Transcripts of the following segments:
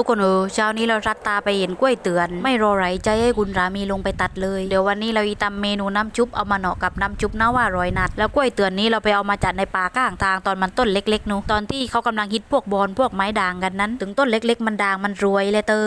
ทุกคนเออเช้านี้เรารัดตาไปเห็นกล้วยเตือน ไม่รอไรใจให้คุณรามีลงไปตัดเลย เดี๋ยววันนี้เราอีตำเมนูน้ำชุบเอามาเหนาะกับน้ำชุบน้าว่าร้อยนัด แล้วกล้วยเตือนนี้เราไปเอามาจัดในป่าก้างทางตอนมันต้นเล็กๆนูตอนที่เขากำลังฮิตพวกบอลพวกไม้ด่างกันนั้น ถึงต้นเล็ก ๆ มันด่างมันรวยเลยเตอ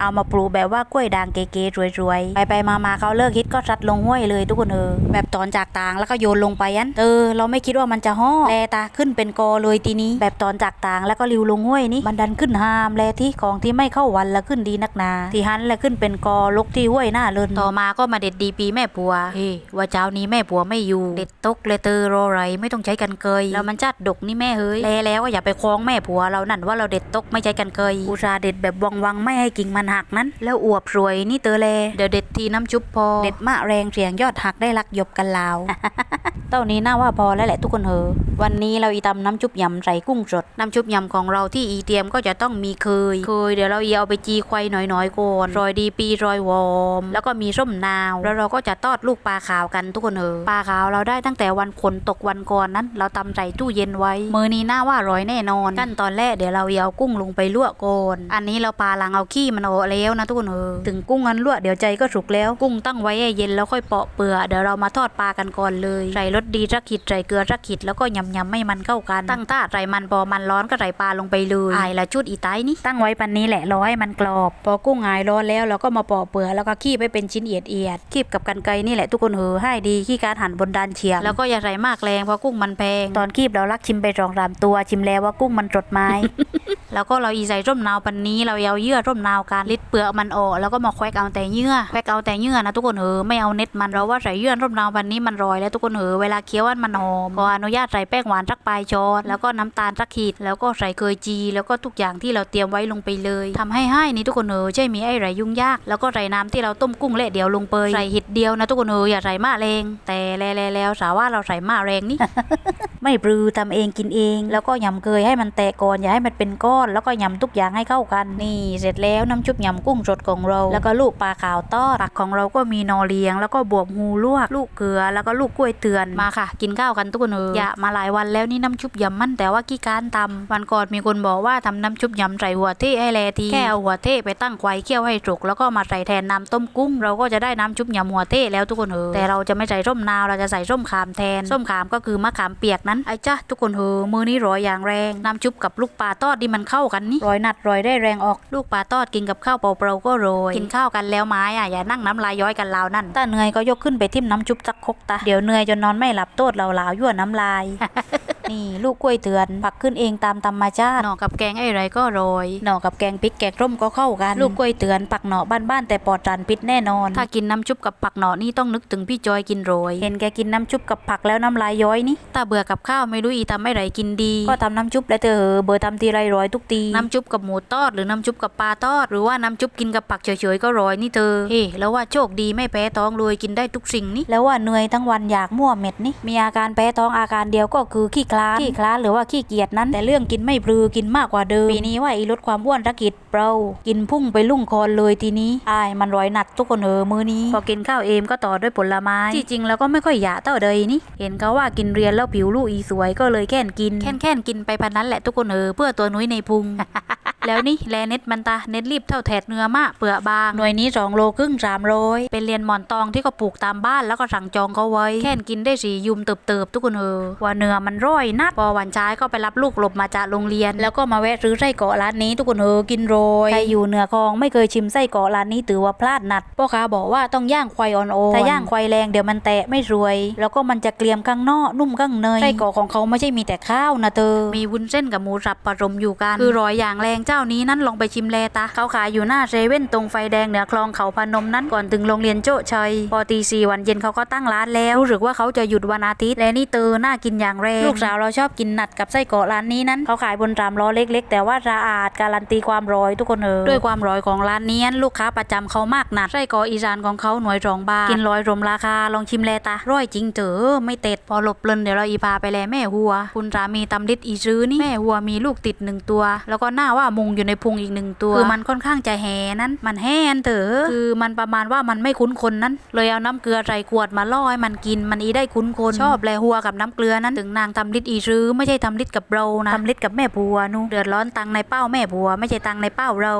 เอามาปลูกแบบว่ากล้วยด่างเก๋ๆรวยๆ ไปไปๆมาๆเขาเลิกฮิตก็ซัดลงห้วยเลยทุกคนเออแบบตอนจากต่างแล้วก็โยนลงไปยันเออเราไม่คิดว่ามันจะห่อแลตาขึ้นเป็นกอเลยทีนี้ แบบตอนจากต่างแล้วก็ริวลงห้วยนี่มันดันขึ้นหามแลที่ของที่ไม่เข้าวันแล้วขึ้นดีนักนา ที่หันแล้วขึ้นเป็นกอลกที่ห้วยหน้าเลินต่อมาก็มาเด็ดดีปีแม่ปัวเฮ้ว่าเจ้านี้แม่ปัวไม่อยู่เด็ดตกเลยเตอรอไรไม่ต้องใช้กันเกยแล้วมันจัดดกนี่แม่เฮ้ยแลแล้วก็อย่าไปคล้องแม่ผัวเรานั่นว่าเราเด็ดตกไม่ใช้กันเกยอุตส่าเด็ดแบบวังวังไม่ให้กิ่งมันหักนั้น แล้วอวบสวยนี่เตอแลเดี๋ยวเด็ดทีน้ำชุบพอ เด็ดมะแรงเสียงยอดหักได้รักยบกันลาวเต้านี้น่าว่าพอแล้วแหละทุกคนเฮอวันนี้เราอีตำน้ำชุบยำใส่กุ้งสดน้ำชุบยำของเราที่อีเตรียมก็จะต้องมีเคย เคยเดี๋ยวเราอีเอาไปจีควายน้อยๆก่อนรอยดีปีรอยวอม แล้วก็มีส้มนาวแล้วเราก็จะทอดลูกปลาขาวกันทุกคนเฮอปลาขาวเราได้ตั้งแต่วันฝนตกวันก่อนนั้น เราตำใส่ตู้เย็นไว้มือนี้น่าว่าร้อยแน่นอน ขั้นตอนแรกเดี๋ยวเราอีเอากุ้งลงไปลวกก่อนอันนี้เราปลาหลังเอาขี้มันออกแล้วนะทุกคนเฮอถึงกุ้งอันลวกเดี๋ยวใจก็สุกแล้ว กุ้งตั้งไว้ให้เย็นแล้วค่อยเปาะเปลือกเดี๋ยวเรามาทอดปลากันก่อนเลยใส่รสดีสักขีดใส่เกลือสักขีดแล้วก็ยำยำๆให้มันเข้ากัน ตั้งท่าใส่มันพอมันร้อนก็ใส่ปลาลงไปเลยอายละชุดอีไตนี่ตั้งไว้ปันนี้แหละรอให้มันกรอบ พอกุ้งหายร้อนแล้วเราก็มาเปอกเปลือกแล้วก็คีบไปเป็นชิ้นเอียดเอียดคีบกับกันไกรนี่แหละทุกคนเหอให้ดีขี้การหั่นบนดานเฉียงแล้วก็อย่าใส่มากแรงเพราะกุ้งมันแพงตอนคีบเราลักชิมไปสองสามตัวชิมแล้วว่ากุ้งมันสดไหมแล้วก็เราอีใส่ร่มนาวปันนี้เราเอาเยื่อร่มนาวกันลิดเปลือกมันออกแล้วก็มาแควกเอาแต่เยื่อแควกเอาแต่เยื่อนะทุกคนเหอไม่เอาเน็ตมันเราว่าใส่เยื่อร่มนาวปันนี้มันรอยแล้วทุกคนเหอเวลาเคี้ยวอันมันหอมขออนุญาตใส่แป้งหวานสักปลายช้อนแล้วก็น้ำตาลสักขีดแล้วก็ใส่เคยจี แล้วก็ทุกอย่างที่เราเตรียมไว้ลงไปเลยทำให้ให้นี่ทุกคนเหอใช่มีไอ้ไรยุ่งยาก แล้วก็ใส่น้ำที่เราต้มกุ้งเละเดียวลงไปใส่ห็ดเดียวนะทุกคนเหออย่าใส่มากแรงแต่แล้วแล้วสาว่าเราใส่มากแรงนี่ไม่ปรือทำเองกินเอง แล้วก็ยำเกยให้มันแตกก่อนอย่าให้มันเป็นก้อน แล้วก็ยำทุกอย่างให้เข้ากันนี่ เสร็จแล้วน้ำชุบยำกุ้งสดของเรา แล้วก็ลูกปลาขาวทอดผักของเราก็มีนอเลียง แล้วก็บวบหูลวก ลูกเกลือ แล้วก็ลูกกล้วยเตือนมาค่ะ กินข้าวกันทุกคนเอออย่ามาหลายวันแล้วนี่น้ำชุบยำมันแต่ว่ากี้การตำวันก่อนมีคนบอกว่าทำน้ำชุบยำใส่หัวเทให้แลทีแค่เอาหัวเทไปตั้งไว้เคี่ยวให้สุกแล้วก็มาใส่แทนน้ำต้มกุ้ง เราก็จะได้น้ำชุบยำหัวเทแล้วทุกคนเออแต่เราจะไม่ใส่ส้มนาวเราจะใส่ส้มขามแทนส้มขามก็คือมะขามเปียกนั้นไอ้จ้าทุกคนเฮอมือนี้ร้อยอย่างแรงน้ำชุบกับลูกปลาทอดที่มันเข้ากันนี่ร้อยนัดร้อยได้แรงออกลูกปลาทอดกินกับข้าวเปล่าๆก็โรยกินข้าวกันแล้วไม้อะอย่านั่งน้ำลายย้อยกันลาวนั่นถ้าเหนื่อยก็ยกขึ้นไปทิ่มน้ำชุบสักคกตาเดี๋ยวเหนื่อยจนนอนไม่หลับโตดเราลาวยั่วน้ำลาย นี่ลูกกล้วยเตือนผักขึ้นเองตามธรรมชาติหน่อกับแกงไอ้ไรก็โรยหน่อกับแกงพริกแกงร่มก็เข้ากัน ลูกกล้วยเตือนผักหน่อบ้านๆแต่ปลอดสารพิษแน่นอน ถ้ากินน้ำชุบกับผักหน่อนี่ต้องนึกถึงพี่จอยกินโรย เห็นแกกินน้ำชุบกับผักแล้วน้ำลายย้อยนี่ถ้าเบื่อกับข้าวไม่รู้อีทำไอ้ไรกินดี ก็ทำน้ำชุบแล้วเธอเหอะเบอร์ทำทีไรร้อยทุกทีน้ำชุบกับหมูทอดหรือน้ำชุบกับปลาทอด หรือว่าน้ำชุบกินกับผักเฉยๆก็ร้อยนี่เธอเฮ้แล้วว่าโชคดีไม่แพ้ท้องรวยกินได้ทุกสิ่งนี่แล้วว่าเหนื่อยทั้งวันอยากมั่วเม็ดนี่มีอาการแพ้ท้องอาการเดียวก็คือขี้คลานขี้คลานหรือว่าขี้เกียจนั้น แต่เรื่องกินไม่ปรือกินมากกว่าเดิมปีนี้ว่าอีลดความอ้วนรักกิดเปล่ากินพุ่งไปลุ่งคอนเลยทีนี้อายมันร้อยหนัดทุกคนเออมือนี้พอกินข้าวเอมก็ต่อด้วยผลไม้ที่จริงแล้วก็ไม่ค่อยอยากเท่าเดยนี่เห็นเขาว่ากินเรียนแล้วผิวลูกอีสวยก็เลยแค่นกินแค่นแค่นกินไปพันนั้นแหละทุกคนเออเพื่อตัวนุ้ยในพุง แล้วนี่แลเน็ตมันตาเน็ตรีบเท่าแถดเนื้อมะเปลือบางหน่วยนี้สองโลครึ่งสามร้อยเป็นเรียนหมอนตองที่เขาปลูกตามบ้านแล้วก็สั่งจองเขาไว้ แค่นกินได้สียุมเติบๆทุกคนเออว่าเนื้อมันร่อยนัดพอวันช้ายก็ไปรับลูกหลบมาจากโรงเรียน แล้วก็มาแวะซื้อไส้เกาะร้านนี้ทุกคนเออกินโรยใครอยู่เหนือคลองไม่เคยชิมไส้เกาะร้านนี้ถือว่าพลาดนัดพ่อค้าบอกว่าต้องย่างควายอ่อนๆถ้าย่างควายแรงเดี๋ยวมันแตะไม่รวย แล้วก็มันจะเกรียมข้างนอกนุ่มข้างในไส้เกาะของเขาไม่ใช่มีแต่ข้าวนะเธอมีวุ้นเส้นกับหมูสับผสมอยู่กันคือร้อยอย่างแรงเจ้านี้นั้นลองไปชิมแลตาเขาขายอยู่หน้าเซเว่นตรงไฟแดงเหนือคลองเขาพนมนั้นก่อนถึงโรงเรียนโจ้ชัยพอตีสี่วันเย็นเขาก็ตั้งร้านแล้วรู้สึกว่าเขาจะหยุดวันอาทิตย์และนี่เตอน่ากินอย่างแรงลูกสาวเราชอบกินนัดกับไส้เกาะร้านนี้นั้นเขาขายบนรามล้อเล็ก ๆ แต่ว่าสะอาดการันตีความร้อยทุกคนเออด้วยความร้อยของร้านนี้นั้นลูกค้าประจำเขามากนัดไส้เกาะอีสานของเขาหน่วยรองบาทกินร้อยรมราคาลองชิมแลตาร้อยจริงเถอไม่เต็ดพอหลบเลินเดี๋ยวเราอีพาไปแลแม่หัว คุณสามีตำลิดอีซื้อนี่แม่หัวมีลูกติดหนึ่งตัว แล้วก็หน้าว่ามุงอยู่ในพุงอีกหนึ่งตัวคือมันค่อนข้างจะแหนั้น มันแห้นเถอะคือมันประมาณว่ามันไม่คุ้นคนนั้น เลยเอาน้ำเกลือใส่ขวดมาล่อให้มันกินมันอีได้คุ้นคนชอบแลหัวกับน้ำเกลือนั้นถึงนางตำลิดลิดอีซื้อไม่ใช่ทำลิดกับเรานะทำลิดกับแม่ผัวนูเดือดร้อนตังค์ในเป้าแม่ผัว ไม่ใช่ตังค์ในเป้าเรา